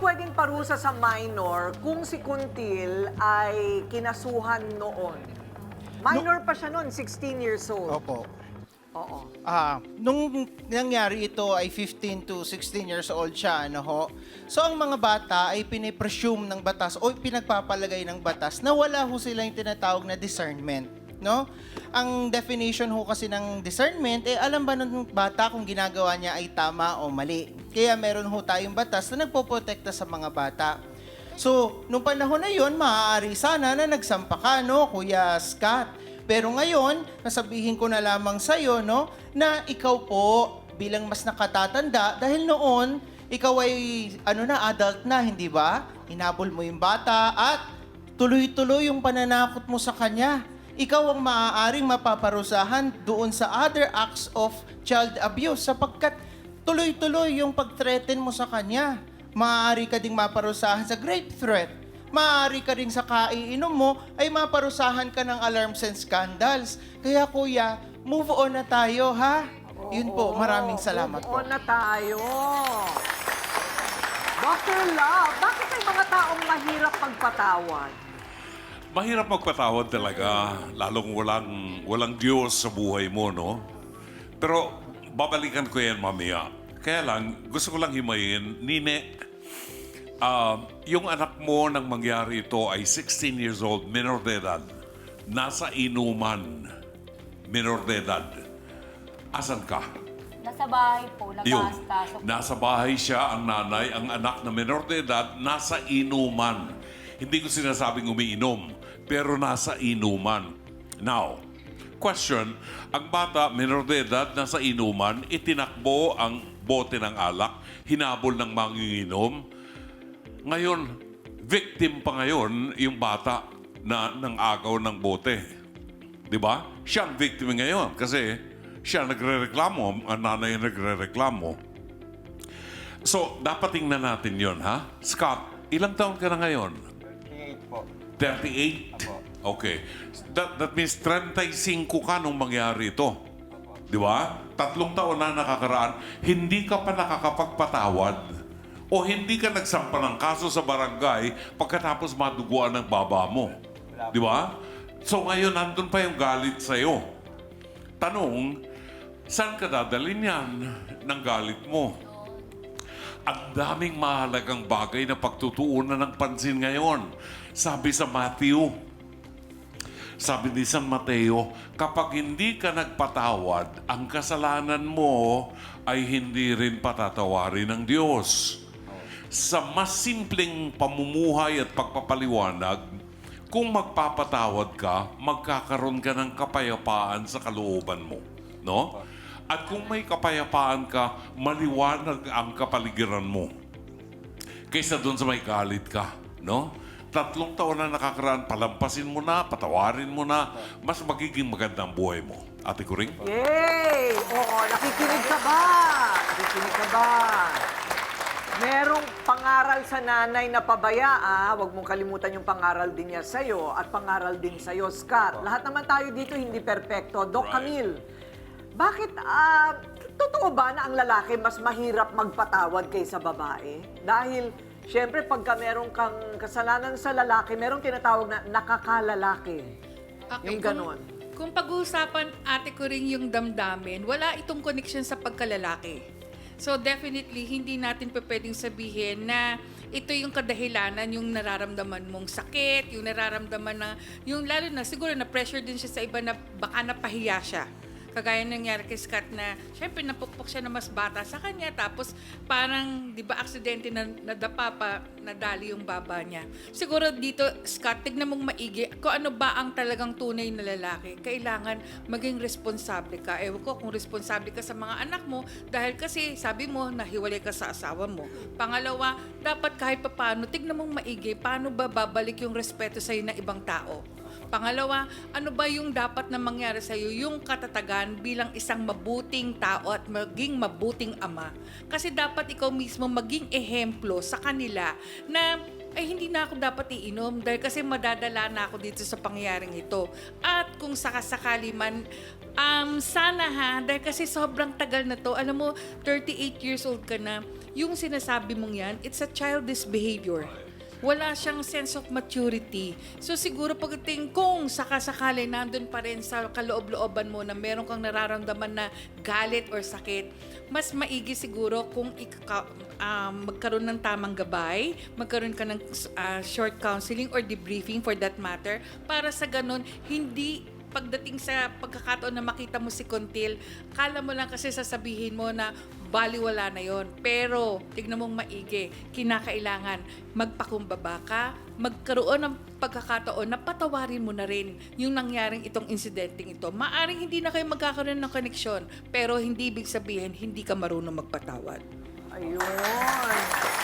pwedeng parusa sa minor kung si Kuntil ay kinasuhan noon? Minor pa siya noon, 16 years old. Opo. Oo. Ah, nung nangyari ito ay 15 to 16 years old siya, ano ho. So ang mga bata ay pinipresume ng batas o pinagpapalagay ng batas na wala ho sila yung tinatawag na discernment, no? Ang definition ho kasi ng discernment, eh alam ba ng bata kung ginagawa niya ay tama o mali? Kaya meron ho tayong batas na nagpoprotekta sa mga bata. So, nung panahon na yon, maaari sana na nagsampa ka, no, Kuya Scott. Pero ngayon, nasabihin ko na lamang sa'yo, no, na ikaw po, bilang mas nakatatanda, dahil noon, ikaw ay, ano na, adult na, hindi ba? Hinabol mo yung bata at tuloy-tuloy yung pananakot mo sa kanya. Ikaw ang maaaring mapaparusahan doon sa other acts of child abuse sapagkat tuloy-tuloy yung pag-threaten mo sa kanya. Maaari ka ding maparusahan sa great threat. Maaari ka rin sa kaiinom mo ay maparusahan ka ng alarms and scandals. Kaya kuya, move on na tayo ha. Yun po, Oo, maraming salamat move po. on na tayo. Dr. Love, bakit may mga taong mahirap magpatawad? Mahirap magpatawad talaga, lalong walang, walang Diyos sa buhay mo, no? Pero babalikan ko yan mamaya. Kaya lang, gusto ko lang himayin, Nine, ah, yung anak mo nang mangyari ito ay 16 years old, minor de edad. Nasa inuman, minor de edad. Asan ka? Nasa bahay po, po. Nasa bahay siya, ang nanay, ang anak na menor de edad, nasa inuman. Hindi ko sinasabing umiinom, pero nasa inuman. Now, question, ang bata, menor de edad, nasa inuman, itinakbo ang bote ng alak, hinabol ng manginginom. Ngayon, victim pa ngayon yung bata na ng agaw ng bote. Di ba? Siya ang victim ngayon kasi siya nagre-reklamo, ang nanay nagre-reklamo. So, dapat tingnan natin yon ha? Scott, ilang taon ka na ngayon? 38 po. 38? Okay. That, that means 35 ka nung mangyari ito. Di ba? Tatlong taon na nakakaraan, hindi ka pa nakakapagpatawad o hindi ka nagsampa ng kaso sa barangay pagkatapos maduguan ng baba mo. Di ba? So ngayon, nandun pa yung galit sa'yo. Tanong, saan ka dadalhin yan ng galit mo? Ang daming mahalagang bagay na pagtutuunan ng pansin ngayon. Sabi sa Matthew, sabi ni San Mateo, kapag hindi ka nagpatawad, ang kasalanan mo ay hindi rin patatawarin ng Diyos. Sa mas simpleng pamumuhay at pagpapaliwanag, kung magpapatawad ka, magkakaroon ka ng kapayapaan sa kalooban mo. No? At kung may kapayapaan ka, maliwanag ang kapaligiran mo. Kaysa doon sa may galit ka. No? Tatlong taon na nakakaraan, palampasin mo na, patawarin mo na, mas magiging maganda ang buhay mo. Ate Kuring? Yay! Oo, nakikinig ka ba? Nakikinig ka ba? Merong pangaral sa nanay na pabaya, ah. Huwag mong kalimutan yung pangaral din niya sa'yo at pangaral din sa'yo, Scott. Lahat naman tayo dito hindi perpekto. Doc Right. Camille, bakit, ah, totoo ba na ang lalaki mas mahirap magpatawad kaysa babae? Dahil, syempre, pagka meron kang kasalanan sa lalaki, merong tinatawag na nakakalalaki. yung ganon. Kung, kung pag-uusapan ate ko rin yung damdamin, wala itong connection sa pagkalalaki. So definitely, hindi natin pa pwedeng sabihin na ito yung kadahilanan, yung nararamdaman mong sakit, yung nararamdaman na, yung lalo na siguro na pressure din siya sa iba na baka napahiya siya. Kagaya ng nangyari kay Scott na, syempre napukpok siya na mas bata sa kanya, tapos parang, di ba, aksidente na nadapa pa, nadali yung baba niya. Siguro dito, Scott, tignan mong maigi, kung ano ba ang talagang tunay na lalaki. Kailangan maging responsable ka. Ewan ko kung responsable ka sa mga anak mo, dahil kasi sabi mo, nahiwalay ka sa asawa mo. Pangalawa, dapat kahit papaano, tignan mong maigi, paano ba babalik yung respeto sa'yo ng ibang tao. Pangalawa, ano ba yung dapat na mangyari sa iyo, yung katatagan bilang isang mabuting tao at maging mabuting ama. Kasi dapat ikaw mismo maging ehemplo sa kanila na ay hindi na ako dapat iinom dahil kasi madadala na ako dito sa pangyayaring ito. At kung sakasakali man, um, sana ha, dahil kasi sobrang tagal na to, alam mo, 38 years old ka na, yung sinasabi mong yan, it's a childish behavior wala siyang sense of maturity. So siguro pagdating kung sakasakali nandun pa rin sa kaloob-looban mo na meron kang nararamdaman na galit or sakit, mas maigi siguro kung ika, um, magkaroon ng tamang gabay, magkaroon ka ng uh, short counseling or debriefing for that matter, para sa ganun, hindi pagdating sa pagkakataon na makita mo si Contil, kala mo lang kasi sasabihin mo na baliwala na yon. Pero, tignan mong maigi, kinakailangan magpakumbaba ka, magkaroon ng pagkakataon na patawarin mo na rin yung nangyaring itong insidenteng ito. Maaring hindi na kayo magkakaroon ng koneksyon, pero hindi ibig sabihin hindi ka marunong magpatawad. Ayun.